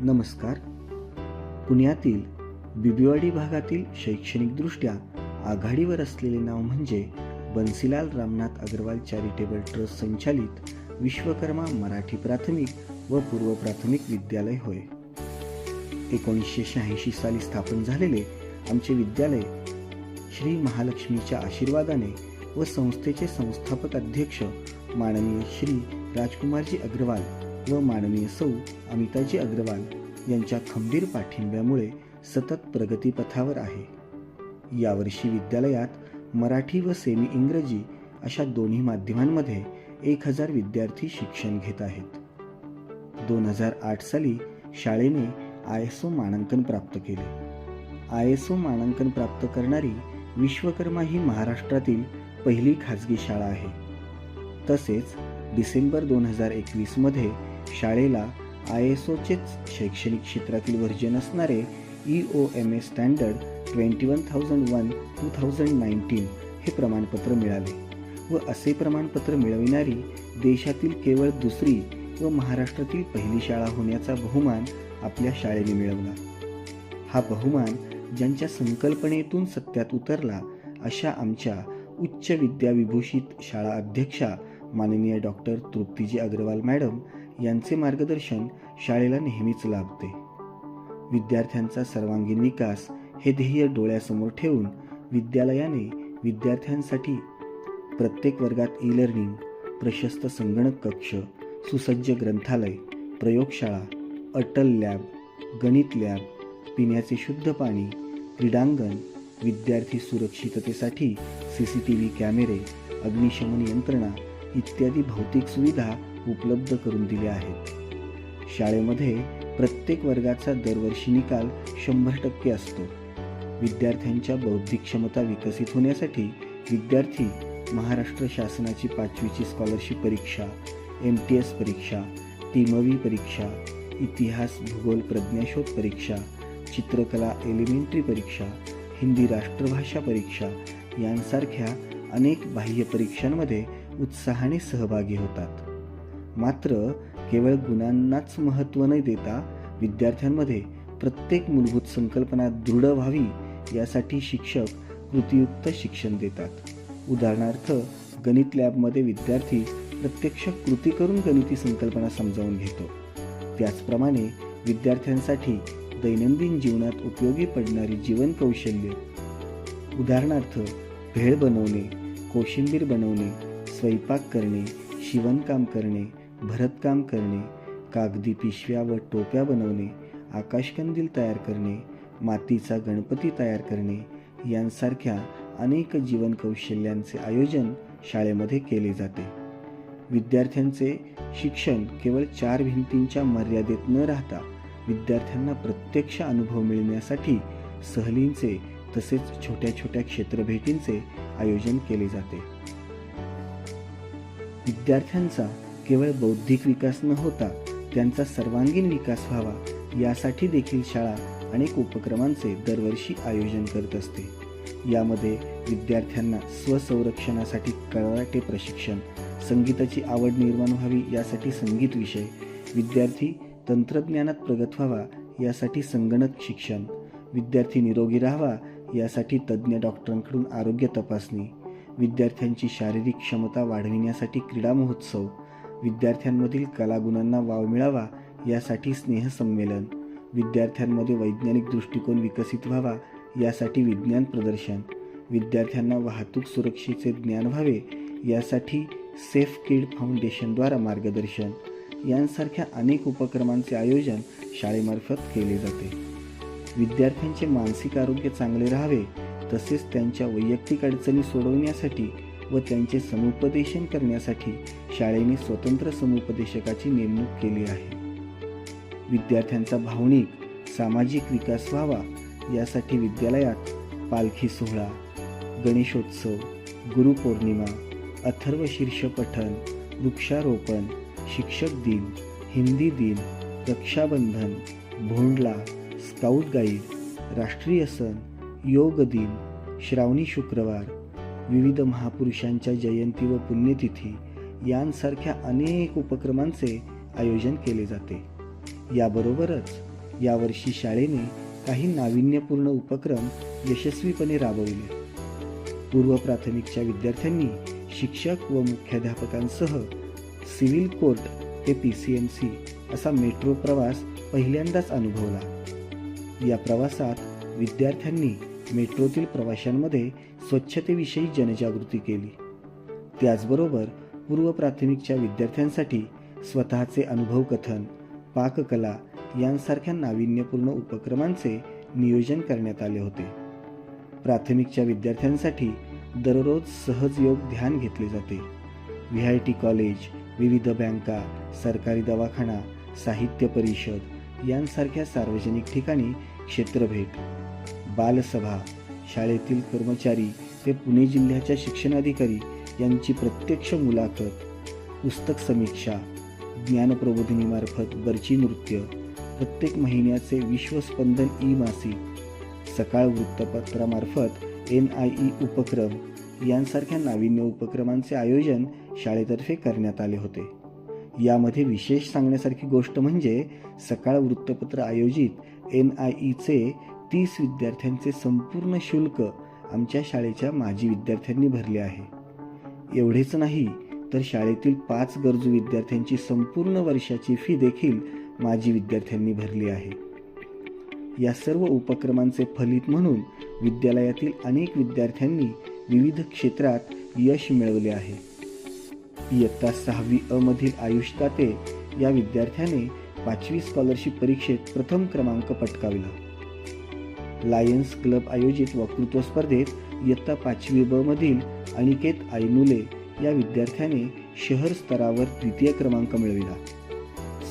नमस्कार. पुण्यातील बिबिवाडी भागातील शैक्षणिकदृष्ट्या आघाडीवर असलेले नाव म्हणजे बन्सीलाल रामनाथ अग्रवाल चॅरिटेबल ट्रस्ट संचालित विश्वकर्मा मराठी प्राथमिक व पूर्व प्राथमिक विद्यालय होय. एकोणीसशे शहाऐंशी साली स्थापन झालेले आमचे विद्यालय श्री महालक्ष्मीच्या आशीर्वादाने व संस्थेचे संस्थापक अध्यक्ष माननीय श्री राजकुमारजी अग्रवाल व माननीय सौ अमिताजी अग्रवाल यांच्या खंबीर पाठिंब्यामुळे सतत प्रगतीपथावर आहे. यावर्षी विद्यालयात मराठी व सेमी इंग्रजी अशा दोन्ही माध्यमांमध्ये एक हजार विद्यार्थी शिक्षण घेत आहेत. दोन हजार आठ साली शाळेने आय एस ओ मानांकन प्राप्त केले. आय एस ओ मानांकन प्राप्त करणारी विश्वकर्मा ही महाराष्ट्रातील पहिली खाजगी शाळा आहे. तसेच डिसेंबर दोन हजार एकवीसमध्ये शाळेला आय एस ओचेच शैक्षणिक क्षेत्रातील वर्जन असणारे E O M A standard twenty one thousand one two thousand nineteen हे प्रमाणपत्र मिळाले व असे प्रमाणपत्र मिळविणारी देशातील केवळ दुसरी व महाराष्ट्रातील पहिली शाळा होण्याचा बहुमान आपल्या शाळेने मिळवला. हा बहुमान ज्यांच्या संकल्पनेतून सत्यात उतरला अशा आमच्या उच्च विद्याविभूषित शाळा अध्यक्षा माननीय डॉक्टर तृप्तीजी अग्रवाल मॅडम यांचे मार्गदर्शन शाळेला नेहमीच लाभते. विद्यार्थ्यांचा सर्वांगीण विकास हे ध्येय डोळ्यासमोर ठेवून विद्यालयाने विद्यार्थ्यांसाठी प्रत्येक वर्गात ई लर्निंग प्रशस्त संगणक कक्ष सुसज्ज ग्रंथालय प्रयोगशाळा अटल लॅब गणित लॅब पिण्याचे शुद्ध पाणी क्रीडांगण विद्यार्थी सुरक्षिततेसाठी सी सी टी व्ही कॅमेरे अग्निशमन यंत्रणा इत्यादी भौतिक सुविधा उपलब्ध करून दिले आहेत. शाळेमध्ये प्रत्येक वर्गाचा दरवर्षी निकाल शंभर टक्के असतो. विद्यार्थ्यांच्या बौद्धिक क्षमता विकसित होण्यासाठी विद्यार्थी महाराष्ट्र शासनाची पाचवीची स्कॉलरशिप परीक्षा एम टी एस परीक्षा तिमवी परीक्षा इतिहास भूगोल प्रज्ञाशोध परीक्षा चित्रकला एलिमेंटरी परीक्षा हिंदी राष्ट्रभाषा परीक्षा यांसारख्या अनेक बाह्य परीक्षांमध्ये उत्साहाने सहभागी होतात. मात्र केवळ गुणांनाच महत्त्व न देता विद्यार्थ्यांमध्ये प्रत्येक मूलभूत संकल्पना दृढ व्हावी यासाठी शिक्षक कृतीयुक्त शिक्षण देतात. उदाहरणार्थ गणित लॅबमध्ये विद्यार्थी प्रत्यक्ष कृती करून गणिती संकल्पना समजावून घेतो. त्याचप्रमाणे विद्यार्थ्यांसाठी दैनंदिन जीवनात उपयोगी पडणारी जीवन कौशल्य. उदाहरणार्थ भेळ बनवणे कोशिंबीर बनवणे स्वयंपाक करणे शिवणकाम करणे भरतकाम करणे कागदी पिशव्या व टोप्या बनवणे आकाशकंदील तयार करणे मातीचा गणपती तयार करणे यांसारख्या अनेक जीवन कौशल्यांचे आयोजन शाळेमध्ये केले जाते. विद्यार्थ्यांचे शिक्षण केवळ चार भिंतींच्या मर्यादेत न राहता विद्यार्थ्यांना प्रत्यक्ष अनुभव मिळण्यासाठी सहलींचे तसेच छोट्या छोट्या क्षेत्रभेटींचे आयोजन केले जाते. विद्यार्थ्यांचा केवळ बौद्धिक विकास न होता त्यांचा सर्वांगीण विकास व्हावा यासाठी देखील शाळा अनेक उपक्रमांचे दरवर्षी आयोजन करत असते. यामध्ये विद्यार्थ्यांना स्वसंरक्षणासाठी कराटे प्रशिक्षण संगीताची आवड निर्माण व्हावी यासाठी संगीत विषय विद्यार्थी तंत्रज्ञानात प्रगत व्हावा यासाठी संगणक शिक्षण विद्यार्थी निरोगी राहावा यासाठी तज्ज्ञ डॉक्टरांकडून आरोग्य तपासणी विद्यार्थ्यांची शारीरिक क्षमता वाढविण्यासाठी क्रीडा महोत्सव विद्यार्थ्यांमधील कलागुणांना वाव मिळावा यासाठी स्नेहसंमेलन. विद्यार्थ्यांमध्ये वैज्ञानिक दृष्टिकोन विकसित व्हावा यासाठी विज्ञान प्रदर्शन. विद्यार्थ्यांना वाहतूक सुरक्षेचे ज्ञान व्हावे यासाठी सेफ किड फाउंडेशनद्वारा मार्गदर्शन. यांसारख्या अनेक उपक्रमांचे आयोजन शाळेमार्फत केले जाते. विद्यार्थ्यांचे मानसिक आरोग्य चांगले राहावे तसेच त्यांच्या वैयक्तिक अडचणी सोडवण्यासाठी व त्यांचे समुपदेशन करण्यासाठी शाळेने स्वतंत्र समुपदेशकाची नेमणूक केली आहे. विद्यार्थ्यांचा भावनिक सामाजिक विकास व्हावा यासाठी विद्यालयात पालखी सोहळा गणेशोत्सव गुरुपौर्णिमा अथर्व शीर्ष पठण वृक्षारोपण शिक्षक दिन हिंदी दिन रक्षाबंधन भोंडला स्काउट गाईड राष्ट्रीय सण योग दिन श्रावणी शुक्रवार विविध महापुरुषांच्या जयंती व पुण्यतिथी यांसारख्या अनेक उपक्रमांचे आयोजन केले जाते. याबरोबरच यावर्षी शाळेने काही नाविन्यपूर्ण उपक्रम यशस्वीपणे राबवले. पूर्व प्राथमिकच्या विद्यार्थ्यांनी शिक्षक व मुख्याध्यापकांसह सिव्हिल कोर्ट ते पी सी एम सी असा मेट्रो प्रवास पहिल्यांदाच अनुभवला. या प्रवासात विद्यार्थ्यांनी मेट्रोतील प्रवाशांमध्ये स्वच्छतेविषयी जनजागृती केली. त्याचबरोबर पूर्व प्राथमिकच्या विद्यार्थ्यांसाठी स्वतःचे अनुभव कथन पाककला यांसारख्या नाविन्यपूर्ण उपक्रमांचे नियोजन करण्यात आले होते. प्राथमिकच्या विद्यार्थ्यांसाठी दररोज सहज योग ध्यान घेतले जाते. व्ही आय टी कॉलेज विविध बँका सरकारी दवाखाना साहित्य परिषद यांसारख्या सार्वजनिक ठिकाणी क्षेत्रभेट बालसभा शाळेतील कर्मचारी ते पुणे जिल्ह्याच्या शिक्षणाधिकारी यांची प्रत्यक्ष मुलाखत पुस्तक समीक्षा ज्ञानप्रबोधिनीमार्फत बर्ची नृत्य प्रत्येक महिन्याचे विश्वस्पंदन ई मासिक सकाळ वृत्तपत्रामार्फत एन आय ई उपक्रम यांसारख्या नाविन्य उपक्रमांचे आयोजन शाळेतर्फे करण्यात आले होते. यामध्ये विशेष सांगण्यासारखी गोष्ट म्हणजे सकाळ वृत्तपत्र आयोजित एन आय ईचे तीस विद्यार्थ्यांचे संपूर्ण शुल्क आमच्या शाळेच्या माजी विद्यार्थ्यांनी भरले आहे. एवढेच नाही तर शाळेतील पाच गरजू विद्यार्थ्यांची संपूर्ण वर्षाची फी देखील माजी विद्यार्थ्यांनी भरली आहे. या सर्व उपक्रमांचे फलित म्हणून विद्यालयातील अनेक विद्यार्थ्यांनी विविध क्षेत्रात यश मिळवले आहे. इयत्ता सहावी अ मधील आयुष ताते या विद्यार्थ्याने पाचवी स्कॉलरशिप परीक्षेत प्रथम क्रमांक पटकावला. लायन्स क्लब आयोजित वक्तृत्व स्पर्धेत इयत्ता पाचवी ब मधील अनिकेत आईमुले या विद्यार्थ्याने शहर स्तरावर द्वितीय क्रमांक मिळविला.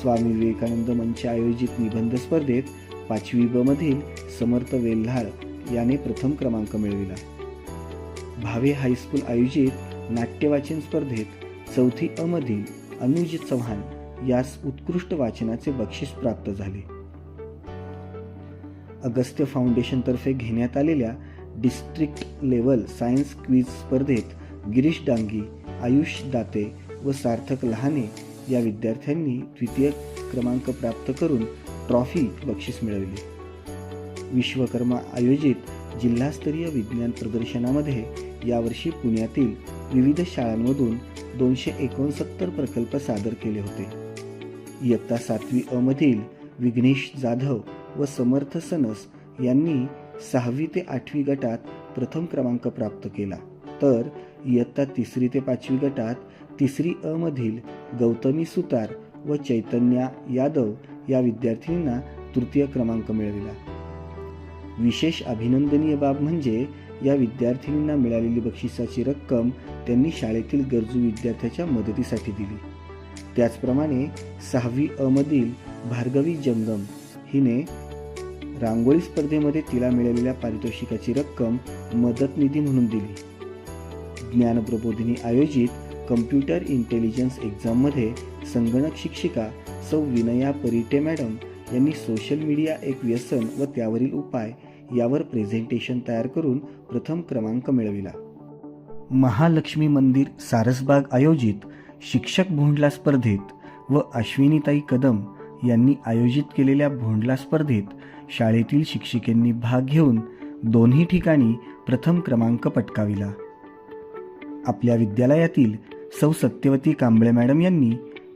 स्वामी विवेकानंद मंच आयोजित निबंध स्पर्धेत पाचवी ब मधील समर्थ वेल्हाळ याने प्रथम क्रमांक मिळविला. भावे हायस्कूल आयोजित नाट्यवाचन स्पर्धेत चौथी अ मधील अनुज चव्हाण यास उत्कृष्ट वाचनाचे बक्षीस प्राप्त झाले. अगस्त्य फाउंडेशनतर्फे घेण्यात आलेल्या डिस्ट्रिक्ट लेवल सायन्स क्विज स्पर्धेत गिरीश डांगी आयुष दाते व सार्थक लहाने या विद्यार्थ्यांनी द्वितीय क्रमांक प्राप्त करून ट्रॉफी बक्षीस मिळवली. विश्वकर्मा आयोजित जिल्हास्तरीय विज्ञान प्रदर्शनामध्ये यावर्षी पुण्यातील विविध शाळांमधून दोनशे एकोणसत्तर प्रकल्प सादर केले होते. इयत्ता सातवी अ मधील विघ्नेश जाधव व समर्थ सनस यांनी सहावी ते आठवी गटात प्रथम क्रमांक प्राप्त केला. तर इयत्ता तिसरी ते पाचवी गटात तिसरी अ मधील गौतमी सुतार व चैतन्या यादव या विद्यार्थिनींना तृतीय क्रमांक मिळविला विशेष अभिनंदनीय बाब म्हणजे या विद्यार्थिनींना मिळालेली बक्षिसाची रक्कम त्यांनी शाळेतील गरजू विद्यार्थ्याच्या मदतीसाठी दिली. त्याचप्रमाणे सहावी अ मधील भार्गवी जंगम हिने रांगोळी स्पर्धेमध्ये तिला मिळालेल्या पारितोषिकाची रक्कम मदत निधी म्हणून दिली. ज्ञानप्रबोधिनी आयोजित कम्प्युटर इंटेलिजन्स एक्झाममध्ये संगणक शिक्षिका सौ विनया परिटे मॅडम यांनी सोशल मीडिया एक व्यसन व त्यावरील उपाय यावर प्रेझेंटेशन तयार करून प्रथम क्रमांक मिळविला. महालक्ष्मी मंदिर सारसबाग आयोजित शिक्षक भोंडला स्पर्धेत व अश्विनीताई कदम यांनी आयोजित केलेल्या भोंडला स्पर्धेत शाळेतील शिक्षिकेंनी भाग घेऊन दोन्ही ठिकाणी प्रथम क्रमांक पटकाविला. आपल्या विद्यालयातील सौ सत्यवती कांबळे मॅडम यांनी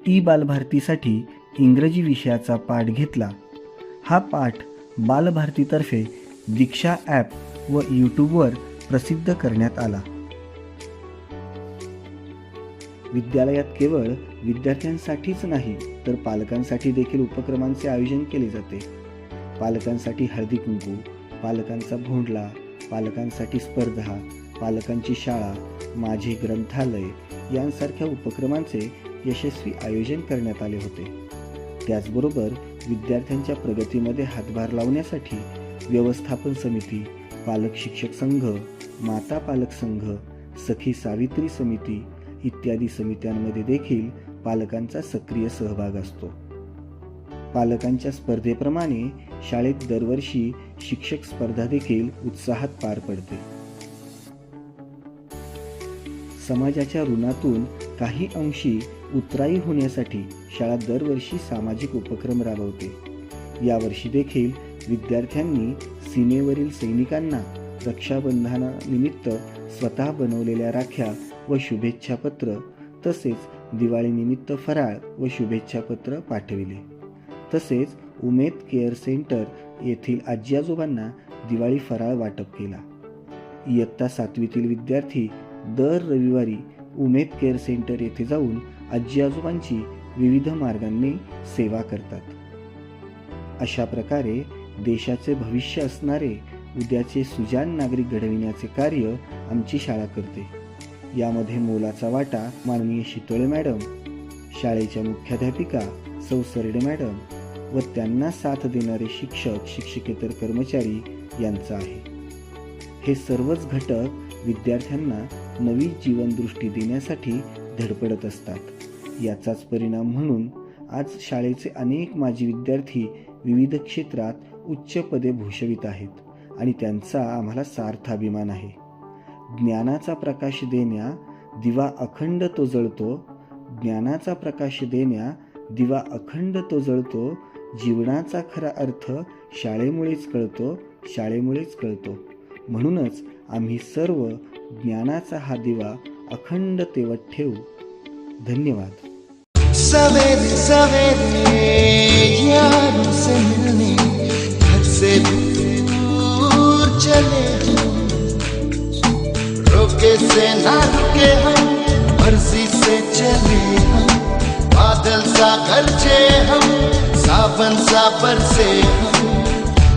ई बालभारतीसाठी इंग्रजी विषयाचा पाठ घेतला. हा पाठ बालभारतीतर्फे दीक्षा ॲप व यूट्यूबवर प्रसिद्ध करण्यात आला. विद्यालयात केवळ विद्यार्थ्यांसाठीच नाही तर पालकांसाठी देखील उपक्रमांचे आयोजन केले जाते. पालकांसाठी हळदी कुंकू पालकांचा भोंडला पालकांसाठी स्पर्धा पालकांची शाळा माझे ग्रंथालय यांसारख्या उपक्रमांचे यशस्वी आयोजन करण्यात आले होते. त्याचबरोबर विद्यार्थ्यांच्या प्रगतीमध्ये हातभार लावण्यासाठी व्यवस्थापन समिती पालक शिक्षक संघ माता पालक संघ सखी सावित्री समिती इत्यादी समित्यांमध्ये देखील पालकांचा सक्रिय सहभाग असतो. पालकांच्या स्पर्धेप्रमाणे शाळेत दरवर्षी शिक्षक स्पर्धा देखील उत्साहात पार पडते. समाजाच्या ऋणातून काही अंशी उतराई होण्यासाठी शाळा दरवर्षी सामाजिक उपक्रम राबवते. यावर्षी देखील विद्यार्थ्यांनी सीमेवरील सैनिकांना रक्षाबंधनानिमित्त स्वतः बनवलेल्या राख्या व शुभेच्छा पत्र तसेच दिवाळीनिमित्त फराळ व शुभेच्छा पत्र पाठविले. तसेच उमेद केअर सेंटर येथील आजी आजोबांना दिवाळी फराळ वाटप केला. इयत्ता सातवीतील विद्यार्थी दर रविवारी उमेद केअर सेंटर येथे जाऊन आजी आजोबांची विविध मार्गांनी सेवा करतात. अशा प्रकारे देशाचे भविष्य असणारे उद्याचे सुजान नागरिक घडविण्याचे कार्य आमची शाळा करते. यामध्ये मोलाचा वाटा माननीय शितोळे मॅडम शाळेच्या मुख्याध्यापिका सौ सरडे मॅडम व त्यांना साथ देणारे शिक्षक शिक्षकेतर कर्मचारी यांचा आहे. हे सर्वच घटक विद्यार्थ्यांना नवी जीवनदृष्टी देण्यासाठी धडपडत असतात. याचाच परिणाम म्हणून आज शाळेचे अनेक माजी विद्यार्थी विविध क्षेत्रात उच्च पदे भूषवित आहेत आणि त्यांचा आम्हाला सार्थ अभिमान आहे. ज्ञानाचा प्रकाश देण्या दिवा अखंड तो जळतो ज्ञानाचा प्रकाश देण्या दिवा अखंड तो जळतो जीवनाचा खरा अर्थ शाळेमुळेच कळतो शाळेमुळेच कळतो. म्हणूनच आम्ही सर्व ज्ञानाचा हा दिवा अखंड तेवत ठेवू. धन्यवाद. सवेरे सवेरे यारों से मिलने घर से दूर चले रोके से ना रुके हम मर्जी से चले हम। बादल सा गरजे हम। सावन सा। बरसे हम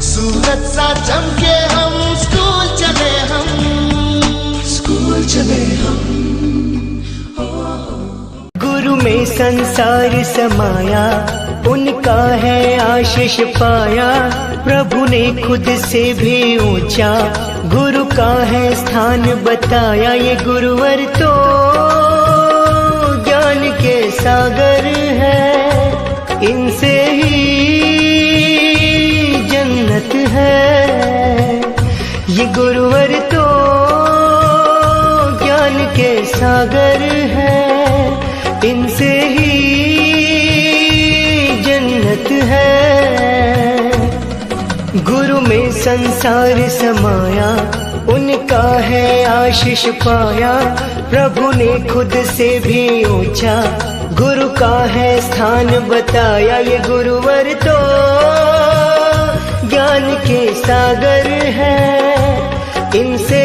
सूरज सा चमके हम स्कूल चले हम। स्कूल चले हम। गुरु में संसार समाया उनका है आशीष पाया। प्रभु ने खुद से भी ऊँचा गुरु का है स्थान बताया। ये गुरुवर तो ज्ञान के सागर गुरुवर तो ज्ञान के सागर है। इनसे ही जन्नत है। गुरु में संसार समाया, उनका है आशीष पाया। प्रभु ने खुद से भी ऊँचा, गुरु का है स्थान बताया। ये गुरुवर तो ज्ञान के सागर se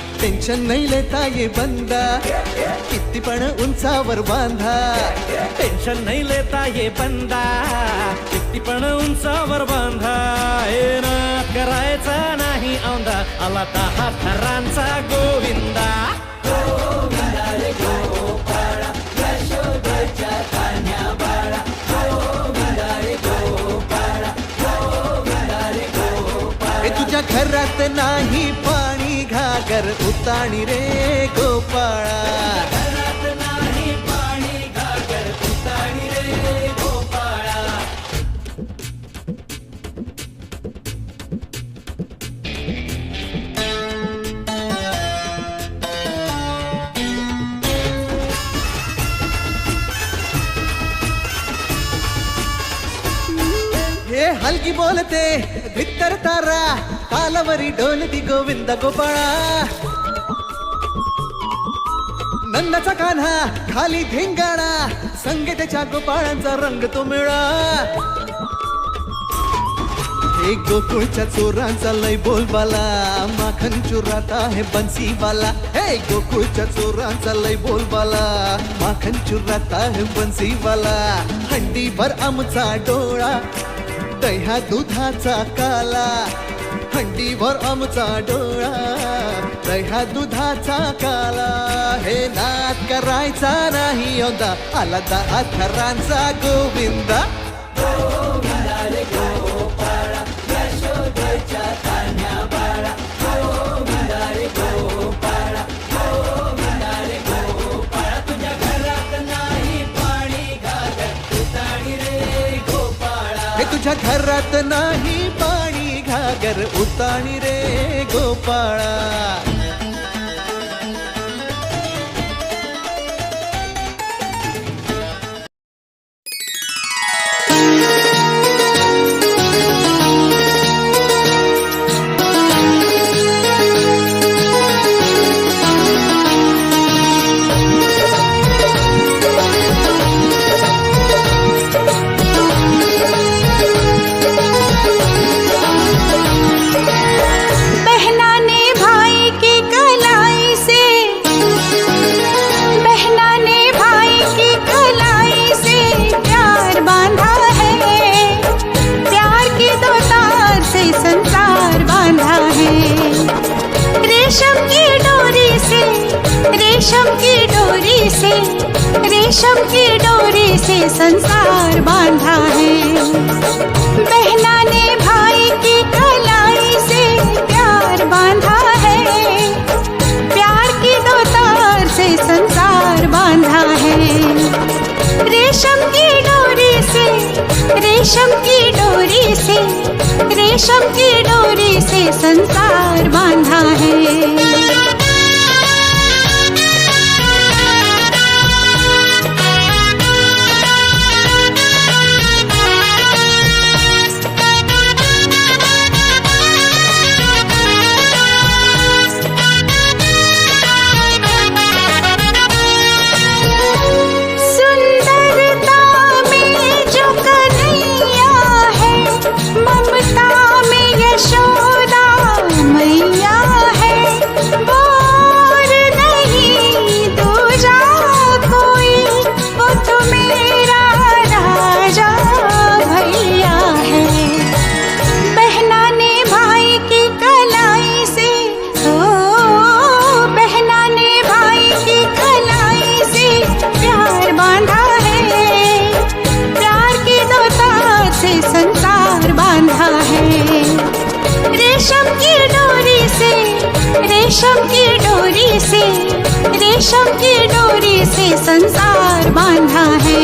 टेन्शन नाही लेता ये बंदा. किती पण उंचावर बांधा. टेन्शन नाही लेता ये बंदा. किती पण उंचावर बांधा. हे ना करायचा नाही औंदा. आला दहा थरांचा गोविंदा. घागर उताणी रे गोपाळा. हे हलकी बोलते भित्तर तारा. तालावरी डोलती गोविंद गोपाळा. नंदाचा कान्हा खाली धिंगाणा संगीताच्या गोपाळांचा रंग तो मिळा. हे गोकुळच्या चोरांचा लय बोलबाला माखन चुरात आहे बन्सीवाला हे गोकुळच्या चोरांचा लय बोलबाला माखन चुरात आहे बन्सीवाला हंडीभर आमचा डोळा दह्या दुधाचा काला. हंडीभर आमचा डोळा. दह्या दुधाचा काला. हे नाद करायचा नाही यंदा. आला दा अथरांचा गोविंदा. हे तुझ्या घरात नाही पा घागर उताणी रे गोपाळा. संसार बांधा है। बहना ने भाई की कलाई से प्यार बांधा है। प्यार की दो तार से संसार बांधा है। रेशम की डोरी से, रेशम की डोरी से, रेशम की डोरी से संसार बांधा है। रेशम की डोरी से रेशम की डोरी से संसार बांधा है।